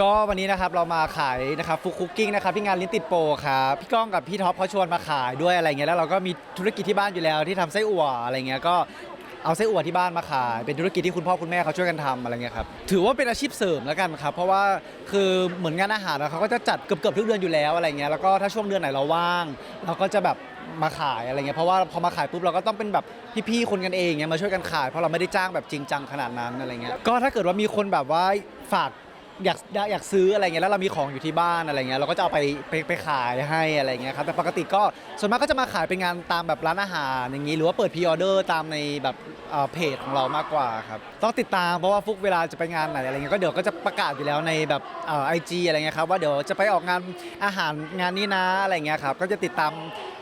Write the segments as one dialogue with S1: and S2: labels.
S1: ก็วันนี้นะครับเรามาขายนะครับฟุกคุกกิ้งนะครับที่งานลิ้นติดโปรครับพี่ก้องกับพี่ท็อปเขาชวนมาขายด้วยอะไรเงี้ยแล้วเราก็มีธุรกิจที่บ้านอยู่แล้วที่ทำไส้อั่วอะไรเงี้ยก็เอาไส้อั่วที่บ้านมาขายเป็นธุรกิจที่คุณพ่อคุณแม่เขาช่วยกันทำอะไรเงี้ยครับถือว่าเป็นอาชีพเสริมแล้วกันครับเพราะว่าคือเหมือนงานอาหารอะเขาก็จะจัดเกือบเกือบๆทุกเดือนอยู่แล้วอะไรเงี้ยแล้วก็ถ้าช่วงเดือนไหนเราว่าง เราก็จะแบบมาขายอะไรเงี้ยเพราะว่าพอมาขายปุ๊บเราก็ต้องเป็นแบบพี่ๆคนกันเองเงี้ยมาช่วยกันขายเพราะเราไม่ได้จ้างแบบจริงจังขนาดนั้นอะไรเงี้ยก็ถ้าเกิดว่ามีคนแบบว่าฝาก อยากอยากอยากซื้ออะไรเงี้ยแล้วเรามีของอยู่ที่บ้านอะไรเงี้ยเราก็จะเอาไปไปไปขายให้อะไรเงี้ยครับแต่ปกติก็ส่วนมากก็จะมาขายเป็นงานตามแบบร้านอาหารอย่างนี้หรือว่าเปิดพรีออเดอร์ตามในแบบเอ่อเพจของเรามากกว่าครับต้องติดตามเพราะว่าฟุกเวลาจะไปงานไหนอะไรเงี้ยก็เดี๋ยวก็จะประกาศอยู่แล้วในแบบไอจีอะไรเงี้ยครับว่าเดี๋ยวจะไปออกงานอาหารงานนี้นะอะไรเงี้ยครับก็จะติดตาม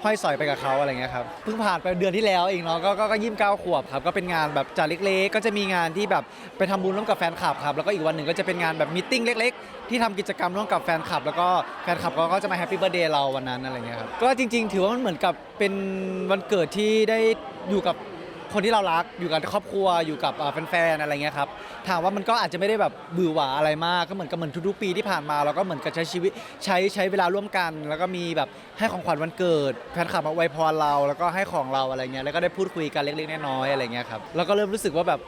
S1: ห้อยสอยไปกับเขาอะไรเงี้ยครับเพิ่งผ่านไปเดือนที่แล้วเองเนาะก็ก็ก็ยี่สิบเก้าขวบครับก็เป็นงานแบบจัดเล็กๆ ก็จะมีงานที่แบบไปทำบุญร่วมกับแฟนคลับครับแล้วก็อีกวันหนึ่งก็จะเป็นงานแบบมตติ팅เล็ก ๆ ที่ทำกิจกรรมร่วมกับแฟนคลับ แล้วก็แฟนคลับก็จะมาแฮปปี้เบ t ร์ a เดย์เราวันนั้นอะไรเงี้ยครับก็จริงๆ ถือว่ามันเหมือนกับเป็นวันเกิดที่ได้อยู่กับ คนที่เรารักอยู่กับครอบครัวอยู่กับอ่าแฟนๆอะไรเงี้ยครับถามว่ามันก็อาจจะไม่ได้แบบบือหวาอะไรมากก็เหมือนกับเหมือนทุกๆปีที่ผ่านมาเราก็เหมือนกับใช้ชีวิตใช้ใช้เวลาร่วมกัน แล้วก็มีแบบให้ของขวัญวันเกิดแฟนคลับมาอวยพรเราแล้วก็ให้ของเราอะไรเงี้ยแล้วก็ได้พูดคุยกันเล็กๆน้อยๆอะไรเงี้ยครับแล้วก็เริ่มรู้สึกว่าแบบ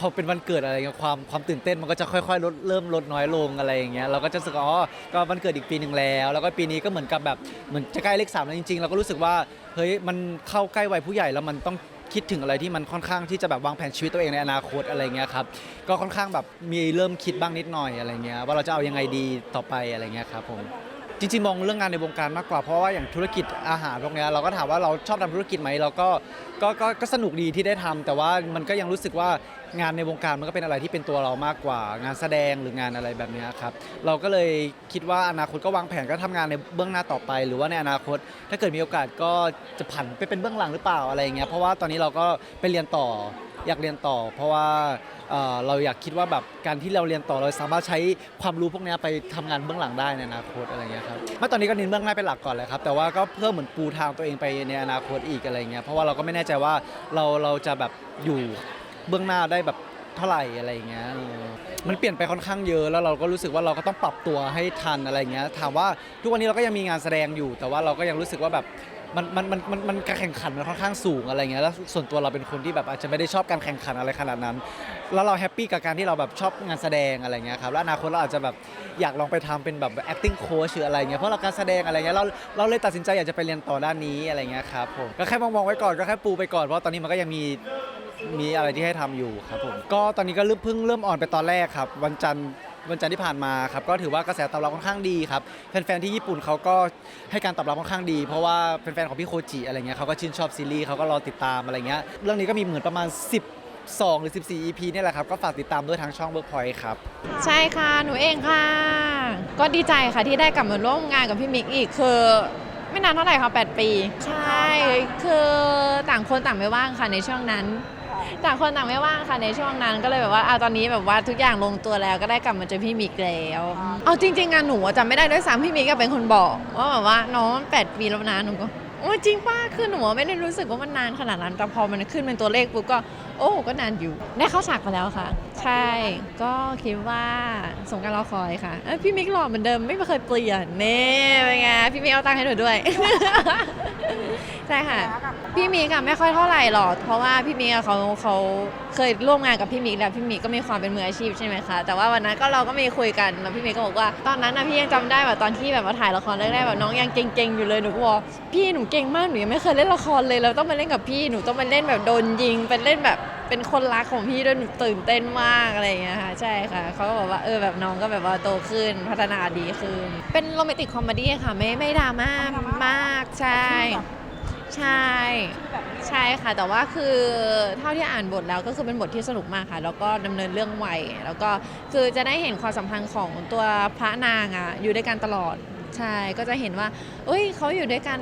S1: พอเป็นวันเกิดอะไรเงี้ยความความตื่นเต้นมันก็จะค่อยๆลดเริ่มลดน้อยลงอะไรอย่างเงี้ยเราก็จะรู้สึกอ๋อก็วันเกิดอีกปีหนึ่งแล้ว แล้วก็ปีนี้ก็เหมือนกับแบบเหมือนจะใกล้เลขสามแล้วจริงๆ เราก็รู้สึกว่าเฮ้ยมันเข้าใกล้วัยผู้ใหญ่แล้วมันต้อง คิดถึงอะไรที่มันค่อนข้างที่จะแบบวางแผนชีวิตตัวเองในอนาคตอะไรเงี้ยครับก็ค่อนข้างแบบมีเริ่มคิดบ้างนิดหน่อยอะไรเงี้ยว่าเราจะเอายังไงดีต่อไปอะไรเงี้ยครับผม จริงๆมองเรื่องงานในวงการมากกว่าเพราะว่าอย่างธุรกิจอาหารพวกเนี้ยเราก็ถามว่าเราชอบทำธุรกิจไหมเราก็ก็ก็ก็สนุกดีที่ได้ทำแต่ว่ามันก็ยังรู้สึกว่างานในวงการมันก็เป็นอะไรที่เป็นตัวเรามากกว่า งานแสดงหรืองานอะไรแบบเนี้ยครับเราก็เลยคิดว่าอนาคตก็วางแผนก็ทำงานในเบื้องหน้าต่อไป หรือว่าในอนาคต ถ้าเกิดมีโอกาสก็จะผันไปเป็นเบื้องหลังหรือเปล่าอะไรอย่างเงี้ยเพราะว่าตอนนี้เราก็ไปเรียนต่ออยากเรียนต่อ เพราะว่า เอ่อเราอยากคิดว่าแบบการที่เราเรียนต่อเราสามารถใช้ความรู้พวกเนี้ยไปทำงานเบื้องหลังได้ในอนาคตอะไรเงี้ยครับเมื่อตอนนี้ก็เน้นเบื้องหน้าเป็นหลักก่อนเลยครับแต่ว่าก็เพิ่มเหมือนปูทางตัวเองไปในอนาคตอีกอะไรเงี้ยเพราะว่าเราก็ไม่แน่ใจว่าเราเราจะแบบอยู่เบื้องหน้าได้แบบเท่าไหร่อะไรเงี้ยเออมันเปลี่ยนไปค่อนข้างเยอะแล้วเราก็รู้สึกว่าเราก็ต้องปรับตัวให้ทันอะไรเงี้ยถามว่าทุกวันนี้เราก็ยังมีงานแสดงอยู่ แต่ว่าเราก็ยังรู้สึกว่าแบบ มันมันมันมันมันการแข่งขันมันค่อนข้างสูงอะไรเงี้ยแล้วส่วนตัวเราเป็นคนที่แบบอาจจะไม่ได้ชอบการแข่งขันอะไรขนาดนั้น แล้วเราแฮปปี้กับการที่เราแบบชอบงานแสดงอะไรเงี้ยครับแล้วอนาคตเราอาจจะแบบอยากลองไปทำเป็นแบบ acting coach หรืออะไรเงี้ยเพราะเราการแสดงอะไรเงี้ยเราเราเลยตัดสินใจอยากจะไปเรียนต่อด้านนี้อะไรเงี้ยครับผมก็แค่มองๆไว้ก่อนก็แค่ปูไปก่อนเพราะตอนนี้มันก็ยังมีมีอะไรที่ให้ทำอยู่ครับผมก็ตอนนี้ก็เริ่มเพิ่งเริ่มออนไปตอนแรกครับ วันจันทร์ วันจันทร์ที่ผ่านมาครับก็ถือว่ากระแสตอบรับค่อนข้างดีครับแฟนๆที่ญี่ปุ่นเขาก็ให้การตอบรับค่อนข้างดี เพราะว่าแฟนๆของพี่โคจิอะไรเงี้ยเขาก็ชื่นชอบซีรีส์เขาก็รอติดตามอะไรเงี้ยเรื่องนี้ก็มีเหมือนประมาณ12หรือ 14 EP เนี่ยแหละครับ ก็ฝากติดตามด้วยทางช่อง Workpoint ครับ
S2: ใช่ค่ะ หนูเองค่ะ ก็ดีใจค่ะที่ได้กลับมาร่วมงานกับพี่มิกอีก คือไม่นานเท่าไหร่ค่ะ 8 ปี ใช่ คือต่างคนต่างไม่ว่างค่ะในช่วงนั้น ต่างคนต่างไม่ว่างค่ะในช่วงนั้นก็เลยแบบว่าอะตอนนี้แบบว่าทุกอย่างลงตัวแล้วก็ได้กลับมาเจอพี่มิกแล้วเอาจริงๆงานหนูอะจำไม่ได้ด้วยซ้ำพี่มิกก็เป็นคนบอกว่าแบบว่าน้องมันแปดปีแล้วนะหนูก็ โอ้ยจริงป้าคือหนูอะไม่ได้รู้สึกว่ามันนานขนาดนั้นแต่พอมันขึ้นเป็นตัวเลขปุ๊บก็ โอ้ก็นานอยู่ได้เข้าฉากมาแล้วค่ะ ใช่ ก็คิดว่าสงกรารรอคอยค่ะเอ้ยพี่มิกหล่อเหมือนเดิมไม่เคยเปลี่ยนเน่เป็นไงพี่มิกเอาตังค์ให้หนูด้วย ใช่ค่ะ พี่มิกอะไม่ค่อยเท่าไหร่หรอกเพราะว่าพี่มิกอะเขาเขาเคยร่วมงานกับพี่มิกแล้วพี่มิกก็มีความเป็นมืออาชีพใช่ไหมคะแต่ว่าวันนั้นก็เราก็มีคุยกันแล้วพี่มิกก็บอกว่าตอนนั้นนะพี่ยังจำได้แบบตอนที่แบบมาถ่ายละครแรกๆแบบน้องยังเก่งๆอยู่เลยหนูก็บอกพี่หนูเก่งมากหนูยังไม่เคยเล่นละครเลยแล้วต้องมาเล่นกับพี่หนูต้องมาเล่นแบบโดนยิงเป็นเล่นแบบเป็นคนรักของพี่ด้วยหนูตื่นเต้นมากอะไรอย่างเงี้ยค่ะใช่ค่ะเขาก็บอกว่าเออแบบน้องก็แบบว่าโตขึ้นพัฒนาดีขึ้น เป็นโรแมนติกคอมเมดี้ค่ะไม่ไม่ดราม่ามากใช่ใช่ใช่ค่ะ แต่ว่าคือเท่าที่อ่านบทแล้วก็คือเป็นบทที่สนุกมากค่ะ แล้วก็ดำเนินเรื่องไวแล้วก็คือจะได้เห็นความสัมพันธ์ของตัวพระนางอะอยู่ด้วยกันตลอด ใช่ก็จะเห็นว่าเอ้ยเขาอยู่ด้วยกัน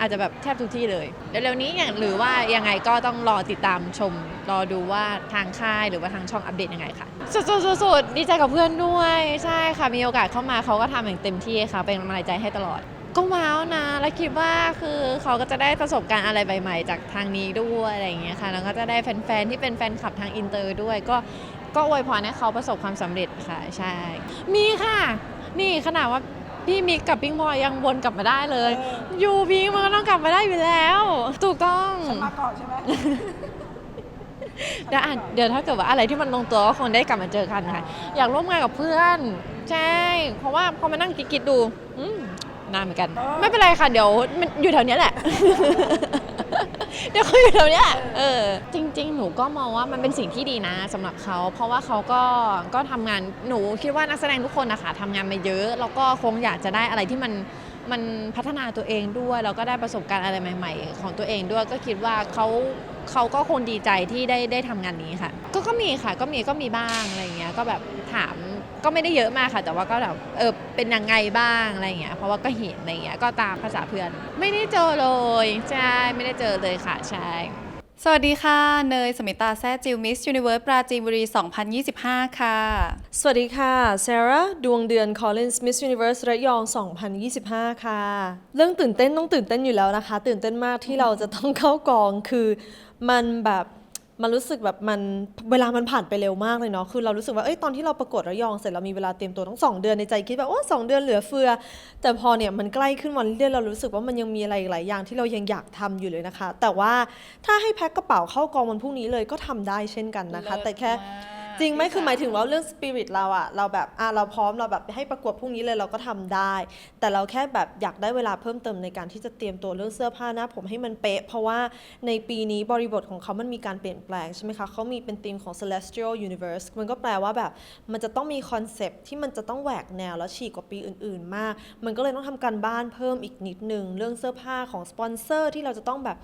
S2: อาจจะแบบแทบทุกที่เลยเร็วๆนี้อย่างหรือว่ายังไงก็ต้องรอติดตามชม รอดูว่าทางค่ายหรือว่าทางช่องอัปเดตยังไงค่ะสุดๆๆๆดีใจกับเพื่อนด้วยใช่ค่ะมีโอกาสเข้ามาเขาก็ทำอย่างเต็มที่ค่ะ เป็นกำลังใจให้ตลอด ก็ว้าวนะ แล้วคิดว่าคือเขาก็จะได้ประสบการณ์อะไรใหม่ๆ จากทางนี้ด้วยอะไรอย่างเงี้ยค่ะแล้วก็จะได้แฟนๆที่เป็นแฟนคลับทางอินเตอร์ด้วยก็ก็อวยพรให้เขาประสบความสำเร็จค่ะ ใช่ มีค่ะ นี่ขนาดว่า พี่มิกกับพิงพลอยยังวนกลับมาได้เลยยูพิงมันก็ต้องกลับมาได้อยู่แล้ว ถูกต้อง
S3: มาก่อนใช่ไหม
S2: เดี๋ยวอะเดี๋ยวถ้าเกิดว่าอะไรที่มันลงตัวก็คงได้กลับมาเจอกันค่ะ อยากร่วมงานกับเพื่อน ใช่ เพราะว่าพอมานั่งคิดๆดูอืมนานเหมือนกันไม่เป็นไรค่ะ เดี๋ยวมันอยู่แถวเนี้ยแหละ เดี๋ยวเขาอยู่แถวเนี้ยเออจริง ๆ หนูก็มองว่ามันเป็นสิ่งที่ดีนะสำหรับเขาเพราะว่าเขาก็ก็ทำงานหนูคิดว่านักแสดงทุกคนนะคะทำงานมาเยอะ แล้วก็คงอยากจะได้อะไรที่มันมันพัฒนาตัวเองด้วยแล้วก็ได้ประสบการณ์อะไรใหม่ ๆ ของตัวเองด้วยก็คิดว่าเขาเขาก็คงดีใจที่ได้ได้ทำงานนี้ค่ะ ก็ก็มีค่ะก็มีก็มีบ้างอะไรอย่างเงี้ยก็แบบถาม ก็ไม่ได้เยอะมากค่ะ แต่ว่าก็แบบเออเป็นยังไงบ้างอะไรอย่างเงี้ยเพราะว่าก็เห็นอะไรอย่างเงี้ยก็ตามภาษาเพื่อน ไม่ได้เจอเลยใช่ไม่ได้เจอเลยค่ะใช่
S4: สวัสดีค่ะ เนยสมิตาแซ่จิวมิสยูนิเวิร์สปราจีนบุรี 2025 ค่ะ
S3: สวัสดีค่ะซาร่าดวงเดือน Collins Miss Universe ระยอง 2025 ค่ะ เรื่องตื่นเต้นต้องตื่นเต้นอยู่แล้วนะคะ ตื่นเต้นมากที่เราจะต้องเข้ากองคือมันแบบ มันรู้สึกแบบมันเวลามันผ่านไปเร็วมากเลยเนาะคือเรารู้สึกว่าเอ้ยตอนที่เราประกวดระยองเสร็จเรามีเวลาเตรียมตัวทั้งสองเดือนในใจคิดแบบโอ้สองเดือนเหลือเฟือ แต่พอเนี่ยมันใกล้ขึ้นวันเรื่อยๆเรารู้สึกว่ามันยังมีอะไรอีกหลายอย่างที่เรายังอยากทำอยู่เลยนะคะ แต่ว่าถ้าให้แพ็คกระเป๋าเข้ากองวันพรุ่งนี้เลยก็ทำได้เช่นกันนะคะ แต่แค่ จริงไหมคือหมายถึงว่าเรื่องสปิริตเราอะเราแบบอะเราพร้อมเราแบบให้ประกวดพรุ่งนี้เลยเราก็ทำได้ แต่เราแค่แบบอยากได้เวลาเพิ่มเติมในการที่จะเตรียมตัวเรื่องเสื้อผ้าหน้าผมให้มันเป๊ะ เพราะว่าในปีนี้บริบทของเขามันมีการเปลี่ยนแปลงใช่ไหมคะเขามีเป็นธีมของ celestial universe มันก็แปลว่าแบบ มันจะต้องมีคอนเซปต์ที่มันจะต้องแหวกแนวแล้วฉีกกว่าปีอื่นๆ มาก มันก็เลยต้องทำการบ้านเพิ่มอีกนิดนึงเรื่องเสื้อผ้าของสปอนเซอร์ที่เราจะต้องแบบ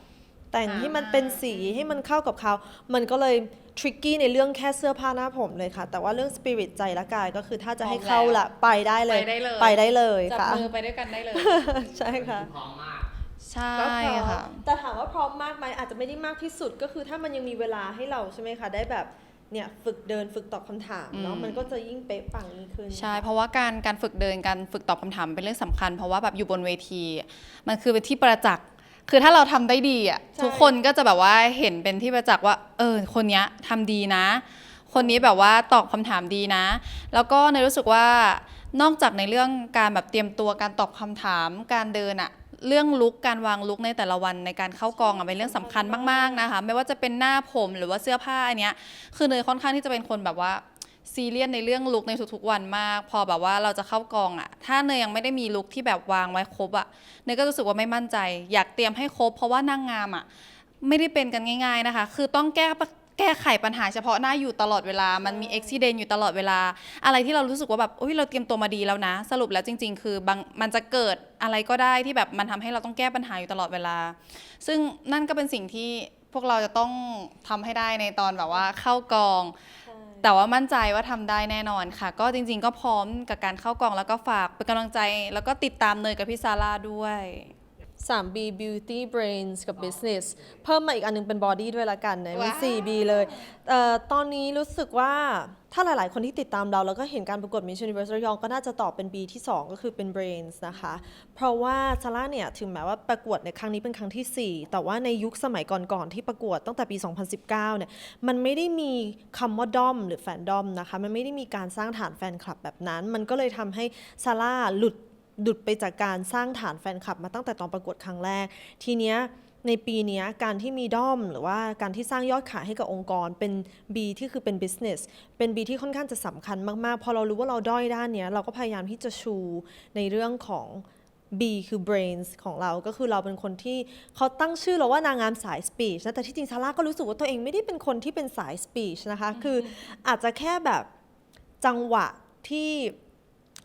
S3: แต่งให้มันเป็นสีให้มันเข้ากับเขา มันก็เลยทริกกี้ในเรื่องแค่เสื้อผ้าหน้าผมเลยค่ะ แต่ว่าเรื่องสปิริตใจและกายก็คือถ้าจะให้เข้าละไปได้เลย
S4: ไปได้เลย
S3: ไปได้เลย
S4: จับ
S3: ค่ะ
S4: มือไปด้วยกันได้เลย
S3: ใช่ค่ะ
S4: ใช่
S3: ก็พร้อม
S4: ค่ะ
S3: แต่ถามว่าพร้อมมากไหมอาจจะไม่ได้มากที่สุดก็คือถ้ามันยังมีเวลาให้เราใช่ไหมคะ ได้แบบเนี่ยฝึกเดินฝึกตอบคำถามเนาะ
S4: อืม
S3: มันก็จะยิ่งเป๊ะปังยิ่งขึ้น
S4: ใช่ เพราะว่าการการฝึกเดินการฝึกตอบคำถามเป็นเรื่องสำคัญ เพราะว่าแบบอยู่บนเวที มันคือเป็นที่ประจักษ์ คือถ้าเราทำได้ดีอะ
S3: ใช่
S4: ทุกคนก็จะแบบว่าเห็นเป็นที่ประจักษ์ว่า เออคนเนี้ยทำดีนะ คนนี้แบบว่าตอบคำถามดีนะ แล้วก็ในยรู้สึกว่านอกจากในเรื่องการแบบเตรียมตัวการตอบคำถามการเดินอะเรื่องลุกการวางลุกในแต่ละวันในการเข้ากองอะเป็นเรื่องสำคัญมากๆนะคะ ไม่ว่าจะเป็นหน้าผมหรือว่าเสื้อผ้าอันเนี้ยคือเนยค่อนข้างที่จะเป็นคนแบบว่า ซีเรียสในเรื่องลุกในทุกๆวันมาก พอแบบว่าเราจะเข้ากองอะถ้าเนยยังไม่ได้มีลุกที่แบบวางไว้ครบอะเนยก็รู้สึกว่าไม่มั่นใจ อยากเตรียมให้ครบ เพราะว่านางงามอะไม่ได้เป็นกันง่าย ๆนะคะ คือต้องแก้แก้ไขปัญหาเฉพาะหน้าอยู่ตลอดเวลา มันมีอุบิเหตุอยู่ตลอดเวลา อะไรที่เรารู้สึกว่าแบบโอ้ย เราเตรียมตัวมาดีแล้วนะ สรุปแล้วจริง ๆ คือบางมันจะเกิดอะไรก็ได้ที่แบบมันทำให้เราต้องแก้ปัญหาอยู่ตลอดเวลา ซึ่งนั่นก็เป็นสิ่งที่พวกเราจะต้องทำให้ได้ในตอนแบบว่าเข้ากอง แต่ว่ามั่นใจว่าทำได้แน่นอนค่ะ ก็จริง ๆ ก็พร้อมกับการเข้ากองแล้วก็ฝากเป็นกำลังใจ แล้วก็ติดตามเนยกับพี่ซาร่าด้วย
S3: 3B Beauty Brains กับ Business เพิ่มมาอีกอันนึงเป็น Body ด้วยละกันนะมี
S4: ว้าว
S3: 4B เลยเอ่อตอนนี้รู้สึกว่าถ้าหลาย ๆ คนที่ติดตามเราแล้วก็เห็นการประกวด Miss Universe ระยองก็น่าจะตอบเป็น B ที่ 2 ก็คือเป็น Brains นะคะ เพราะว่าซาร่าเนี่ยถึงแม้ว่าประกวดในครั้งนี้เป็นครั้งทีสี่4 แต่ว่าในยุคสมัยก่อน ๆ ที่ประกวดตั้งแต่ปี 2019 เนี่ยมันไม่ได้มีคำว่าด้อมหรือแฟนดอมนะคะ มันไม่ได้มีการสร้างฐานแฟนคลับแบบนั้น มันก็เลยทำให้ซาร่าหลุด หลุดไปจากการสร้างฐานแฟนคลับมาตั้งแต่ตอนประกวดครั้งแรก ทีเนี้ยในปีเนี้ยการที่มีด้อม หรือว่าการที่สร้างยอดขายให้กับองค์กรเป็น B ที่คือเป็น business เป็น B ที่ค่อนข้างจะสำคัญมาก ๆ พอเรารู้ว่าเราด้อยด้านเนี้ยเราก็พยายามที่จะชูในเรื่องของ B คือ brains ของเราก็คือเราเป็นคนที่เขาตั้งชื่อเราว่านางงามสาย speech นะแต่ที่จริงซาร่าก็รู้สึกว่าตัวเองไม่ได้เป็นคนที่เป็นสาย speech นะคะ คืออาจจะแค่แบบจังหวะที่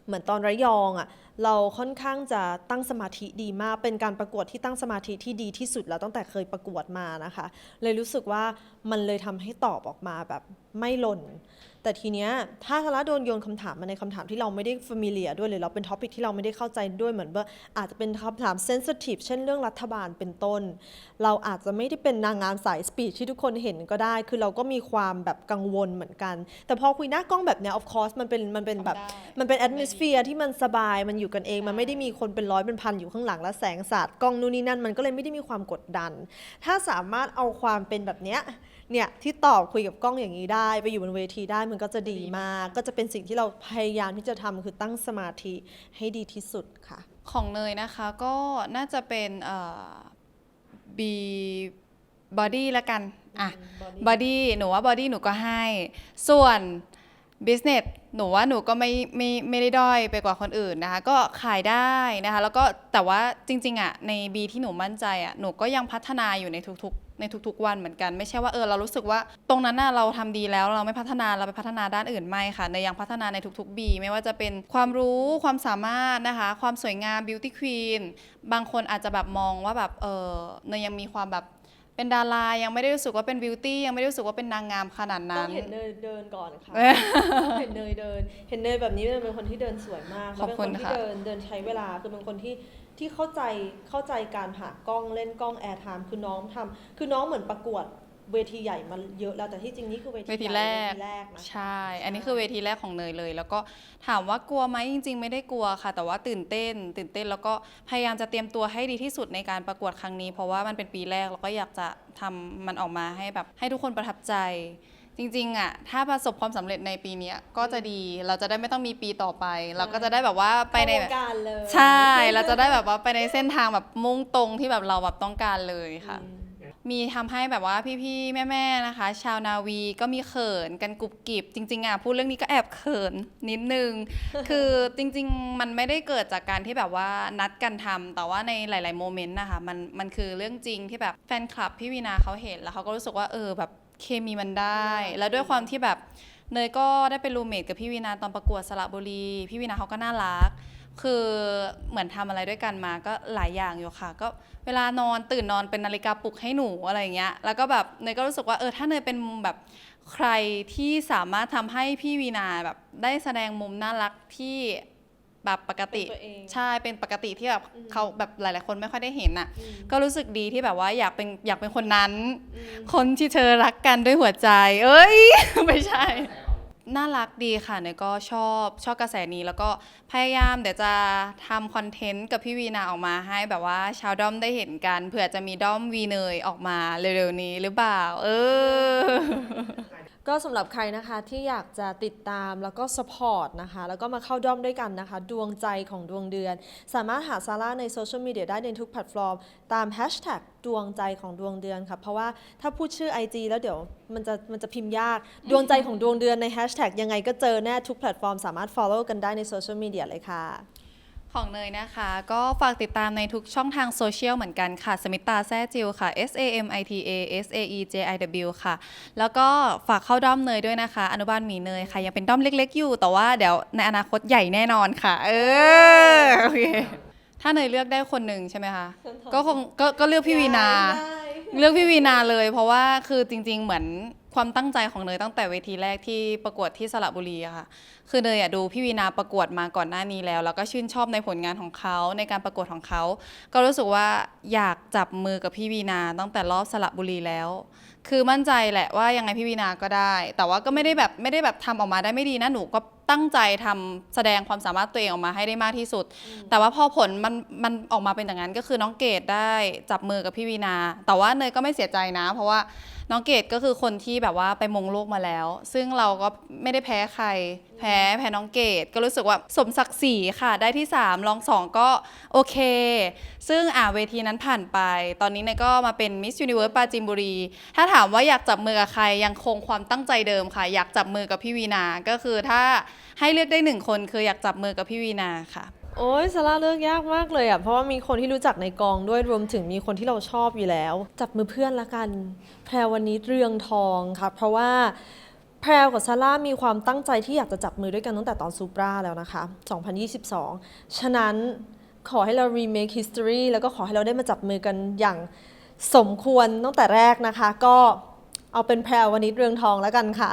S3: เหมือนตอนระยองอะ่ะ เราค่อนข้างจะตั้งสมาธิดีมาก เป็นการประกวดที่ตั้งสมาธิที่ดีที่สุดแล้วตั้งแต่เคยประกวดมานะคะ เลยรู้สึกว่ามันเลยทำให้ตอบออกมาแบบไม่หล่น แต่ทีเนี้ยถ้าซาร่าโดนโยนคำถามมาในคำถามที่เราไม่ได้ฟ a มิเลียด้วยหรือเราเป็นท็อปิกที่เราไม่ได้เข้าใจด้วยเหมือนว่าอาจจะเป็นคำถามเซนซิทีฟเช่นเรื่องรัฐบาลเป็นต้น เราอาจจะไม่ได้เป็นนางงามสายสปีดที่ทุกคนเห็นก็ได้ คือเราก็มีความแบบกังวลเหมือนกัน แต่พอคุยหน้ากล้องแบบเนี้ย of course มันเป็นมันเป็นแบบ
S4: ทำได้
S3: มันเป็น atmosphere ที่มันสบายมันอยู่กันเอง มันไม่ได้มีคนเป็นร้อยเป็นพันอยู่ข้างหลังและแสงสาดกล้องนู่นนี่นั่นมันก็เลยไม่ได้มีความกดดัน ถ้าสามารถเอาความเป็นแบบเนี้ย เนี่ยที่ตอบคุยกับกล้องอย่างนี้ได้ ไปอยู่บนเวทีได้เหมือนมันก็จะดีมาก ก็จะเป็นสิ่งที่เราพยายามที่จะทำคือตั้งสมาธิให้ดีที่สุดค่ะ
S4: ของเนยนะคะก็น่าจะเป็นเอ่อ B body ละกันอะ body หนูว่า body หนูก็ให้ ส่วน business หนูว่าหนูก็ไม่ไม่ไม่ได้ด้อยไปกว่าคนอื่นนะคะ ก็ขายได้นะคะ แล้วก็แต่ว่าจริงๆอะใน B ที่หนูมั่นใจอะหนูก็ยังพัฒนาอยู่ในทุกๆ ในทุกๆวันเหมือนกัน ไม่ใช่ว่าเออเรารู้สึกว่าตรงนั้นน่ะเราทำดีแล้วเราไม่พัฒนาเราไปพัฒนาด้านอื่นไม่ค่ะ ในยยังพัฒนาในทุกๆ B ไม่ว่าจะเป็นความรู้ความสามารถนะคะ ความสวยงาม beauty queen บางคนอาจจะแบบมองว่าแบบเออเนยยังมีความแบบเป็นดารายังไม่ได้รู้สึกว่าเป็นบิวตี้ยังไม่ได้รู้สึกว่าเป็นนางงามขนาด
S3: ต้
S4: นั้
S3: อนงเห็นเนยเดินก่อนค่ะ
S4: เอ้ย
S3: เห็นเนยเดิน เห็นเนยแบบนี้เป็นคนที่เดินสวยมาก
S4: ขอบคุณ
S3: แล้วเป็นคนที่
S4: ค่ะ
S3: เดินเดินใช้เวลาคือเป็นคนที่ ที่เข้าใจเข้าใจการผ่ากล้องเล่นกล้องแอร์ไทม์คือน้องทำคือน้องเหมือนประกวดเวทีใหญ่มาเยอะแล้วแต่ที่จริงนี่คือเวที
S4: เวที
S3: ใหญ่
S4: แรก
S3: เวทีแรกนะ
S4: ใช่ อันนี้คือเวทีแรกของเนยเลย แล้วก็ถามว่ากลัวไหมจริง ๆ ไม่ได้กลัวค่ะ แต่ว่าตื่นเต้น ตื่นเต้นแล้วก็พยายามจะเตรียมตัวให้ดีที่สุดในการประกวดครั้งนี้ เพราะว่ามันเป็นปีแรกแล้วก็อยากจะทำมันออกมาให้แบบให้ทุกคนประทับใจ จริงๆอะถ้าประสบความสำเร็จในปีเนี้ยก็จะดีเราจะได้ไม่ต้องมีปีต่อไป เราก็จะได้แบบว่าไปใน
S3: เข้าวงการเลย
S4: ใช่ เราจะได้แบบว่าไปในเส้นทางแบบมุ่งตรงที่แบบเราแบบต้องการเลยค่ะ
S3: อืม
S4: มีทำให้แบบว่าพี่ๆ แม่ๆ นะคะ ชาวนาวีก็มีเขินกันกรุบกริบ จริงๆอะพูดเรื่องนี้ก็แอบเขินนิดนึง คือจริงๆ มันไม่ได้เกิดจากการที่แบบว่านัดกันทำแต่ว่าในหลาย ๆ โมเมนต์นะคะมันมันคือเรื่องจริงที่แบบแฟนคลับพี่วีนาเขาเห็นแล้วเขาก็รู้สึกว่าเออแบบ เคมีมันได้ แล้วด้วยความที่แบบเนยก็ได้เป็นรูเมทกับพี่วีนาตอนประกวดสระบุรี พี่วีนาเขาก็น่ารัก คือเหมือนทำอะไรด้วยกันมาก็หลายอย่างอยู่ค่ะ ก็เวลานอนตื่นนอนเป็นนาฬิกาปลุกให้หนูอะไรอย่างเงี้ย แล้วก็แบบเนยก็รู้สึกว่าเออถ้าเนยเป็นแบบใครที่สามารถทำให้พี่วีนาแบบได้แสดงมุมน่ารักที่ แบบปกติ
S3: เป็นตัวเอง
S4: ใช่เป็นปกติที่แบบ
S3: อืม
S4: เขาแบบหลาย ๆ คนไม่ค่อยได้เห็นน่ะ
S3: อืม
S4: ก็รู้สึกดีที่แบบว่าอยากเป็นอยากเป็นคนนั้น
S3: อืม
S4: คนที่เธอรักกันด้วยหัวใจ เอ้ย ไม่ใช่ น่ารักดีค่ะเนยก็ชอบชอบกระแสนี้แล้วก็พยายามเดี๋ยวจะทำคอนเทนต์กับพี่วีนาออกมาให้แบบว่าชาวด้อมได้เห็นกันเผื่อจะมีด้อมวีเนยออกมาเร็วๆนี้หรือเปล่า เออ
S3: ก็สำหรับใครนะคะที่อยากจะติดตามแล้วก็สปอร์ตนะคะ แล้วก็มาเข้าด้อมด้วยกันนะคะ ดวงใจของดวงเดือน สามารถหาซาร่าในโซเชียลมีเดียได้ในทุกแพลตฟอร์ม ตามแฮชแท็กดวงใจของดวงเดือนค่ะ เพราะว่าถ้าพูดชื่อ IG แล้วเดี๋ยวมันจะมันจะพิมพ์ยาก ดวงใจของดวงเดือนในแฮชแท็กยังไงก็เจอแน่ทุกแพลตฟอร์มสามารถ follow กันได้ในโซเชียลมีเดียเลยค่ะ
S4: ของเนยนะคะ ก็ฝากติดตามในทุกช่องทางโซเชียลเหมือนกันค่ะ สมิตาแซ่จิวค่ะ S A M I T A S A E J I W ค่ะ แล้วก็ฝากเข้าด้อมเนยด้วยนะคะ อนุบาลหมีเนยค่ะ ยังเป็นด้อมเล็กๆอยู่ แต่ว่าเดี๋ยวในอนาคตใหญ่แน่นอนค่ะ เออโอเคถ้าเนยเลือกได้คนหนึ่งใช่ไหมคะ ก็คงก็ก็เลือกพี่วีนา เลือกพี่วีนาเลย เพราะว่าคือจริง ๆ เหมือน ความตั้งใจของเนยตั้งแต่เวทีแรกที่ประกวดที่สระบุรีอะค่ะ คือเนยอะดูพี่วีนาประกวดมาก่อนหน้านี้แล้ว แล้วก็ชื่นชอบในผลงานของเขาในการประกวดของเขา ก็รู้สึกว่าอยากจับมือกับพี่วีนาตั้งแต่รอบสระบุรีแล้ว คือมั่นใจแหละว่ายังไงพี่วีนาก็ได้ แต่ว่าก็ไม่ได้แบบไม่ได้แบบทำออกมาได้ไม่ดีนะหนูก็ ตั้งใจทำแสดงความสามารถตัวเองออกมาให้ได้มากที่สุด แต่ว่าพอผลมันมันออกมาเป็นอย่างนั้นก็คือน้องเกดได้จับมือกับพี่วีนา แต่ว่าเนยก็ไม่เสียใจนะ เพราะว่าน้องเกดก็คือคนที่แบบว่าไปมงโลกมาแล้ว ซึ่งเราก็ไม่ได้แพ้ใคร แพ้แพ้น้องเกดก็รู้สึกว่าสมศักดิ์ศรีค่ะ ได้ที่3รอง2ก็โอเค ซึ่งอ่าเวทีนั้นผ่านไป ตอนนี้เนยก็มาเป็นมิส s u นิเวิร์สปราจีนบุรี ถ้าถามว่าอยากจับมือกับใครยังคงความตั้งใจเดิมค่ะ อยากจับมือกับพี่วีนา ก็คือถ้าให้เลือกได้หนึ่งคนคืออยากจับมือกับพี่วีนาค่ะ
S3: โอ้ยซาร่าเลือกยากมากเลยอะ เพราะว่ามีคนที่รู้จักในกองด้วยรวมถึงมีคนที่เราชอบอยู่แล้ว จับมือเพื่อนละกัน แพรวันนี้เรืองทองค่ะ เพราะว่าแพรวกับซาร่ามีความตั้งใจที่อยากจะจับมือด้วยกันตั้งแต่ตอนซูปราแล้วนะคะ 2022 ฉะนั้นขอให้เรา remake history แล้วก็ขอให้เราได้มาจับมือกันอย่างสมควรตั้งแต่แรกนะคะ ก็เอาเป็นแพรววันนี้เรืองทองแล้วกันค่ะ